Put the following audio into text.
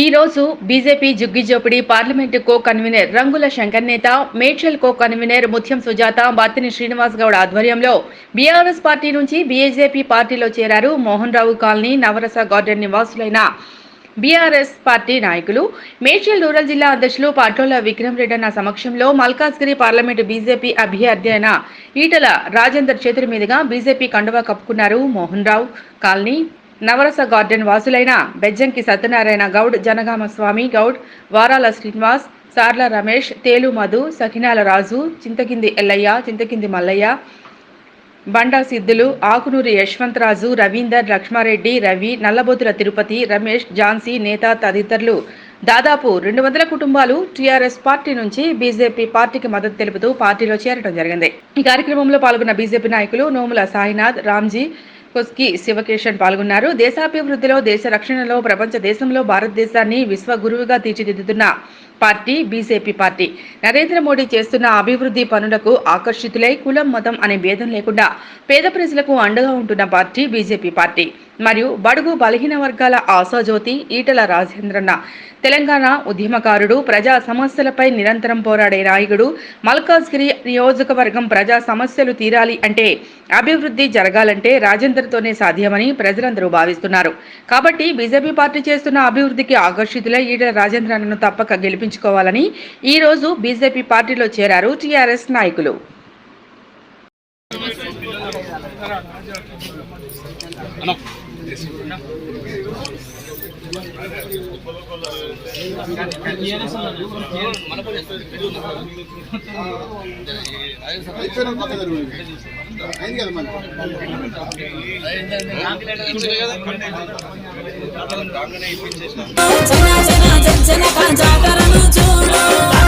ఈ రోజు BJP జుగ్గిజోపిడి parliament co convener Rangula Shankar నేత మేడ్చల్ కో కన్వీనర్ ముత్యం సుజాత బత్తిని శ్రీనివాస్ గౌడ్ ఆధ్వర్యంలో బీఆర్ఎస్ పార్టీ నుంచి బీజేపీ పార్టీలో చేరారు మోహన్ రావు కాలనీ నవరస గార్డెన్ నివాసులైన బీఆర్ఎస్ పార్టీ నాయకులు. మేడ్చల్ రూరల్ జిల్లా అధ్యక్షులు పాటోల విక్రమ్ రెడ్డన్న సమక్షంలో మల్కాజ్గిరి పార్లమెంటు బీజేపీ అభ్యర్థి అయిన ఈటల రాజేందర్ చేతుల మీదుగా బీజేపీ కండువా కప్పుకున్నారు మోహన్ రావు కాలనీ. నవరస గార్డెన్ వాసులైన బెజ్జంకి సత్యనారాయణ గౌడ్ జనగామ స్వామి గౌడ్ వారాల శ్రీనివాస్ సార్ల రమేష్ తేలు మధు సఖినాల రాజు చింతకింది ఎల్లయ్య చింతకింది మల్లయ్య బండా సిద్ధులు ఆకునూరి యశ్వంతరాజు రవీందర్ లక్ష్మారెడ్డి రవి నల్లబోతుల తిరుపతి రమేష్ ఝాన్సీ నేత తదితరులు. దాదాపు రెండు వందల కుటుంబాలు టీఆర్ఎస్ పార్టీ నుంచి బీజేపీ పార్టీకి మద్దతు తెలుపుతూ పార్టీలో చేరడం జరిగింది. ఈ కార్యక్రమంలో పాల్గొన్న బీజేపీ నాయకులు నోముల సాయినాథ్ రామ్జీ కొస్కి శివకేశన్ పాల్గొన్నారు. దేశాభివృద్ధిలో దేశ రక్షణలో ప్రపంచ దేశంలో భారతదేశాన్ని విశ్వ గురువుగా తీర్చిదిద్దుతున్న party BJP party. Narendra Modi చేస్తున్న అభివృద్ధి పనులకు ఆకర్షితులై కులం మతం అనే భేదం లేకుండా పేద ప్రజలకు అండగా ఉంటున్న పార్టీ బీజేపీ పార్టీ. మరియు బడుగు బలహీన వర్గాల ఆశాజ్యోతి ఈటల రాజేంద్రన్న. తెలంగాణ ఉద్యమకారుడు ప్రజా సమస్యలపై నిరంతరం పోరాడే నాయకుడు మల్కాజ్గిరి నియోజకవర్గం ప్రజా సమస్యలు తీరాలి అంటే అభివృద్ధి జరగాలంటే రాజేంద్రతోనే సాధ్యమని ప్రజలందరూ భావిస్తున్నారు. కాబట్టి బీజేపీ పార్టీ చేస్తున్న అభివృద్ధికి ఆకర్షితులై ఈటల రాజేంద్రన్నను తప్పక గెలిపించుకోవాలని ఈ రోజు బీజేపీ పార్టీలో చేరారు టీఆర్ఎస్ నాయకులు. అయిపోయిన జన జన అయింది కదా మరి జన జన జన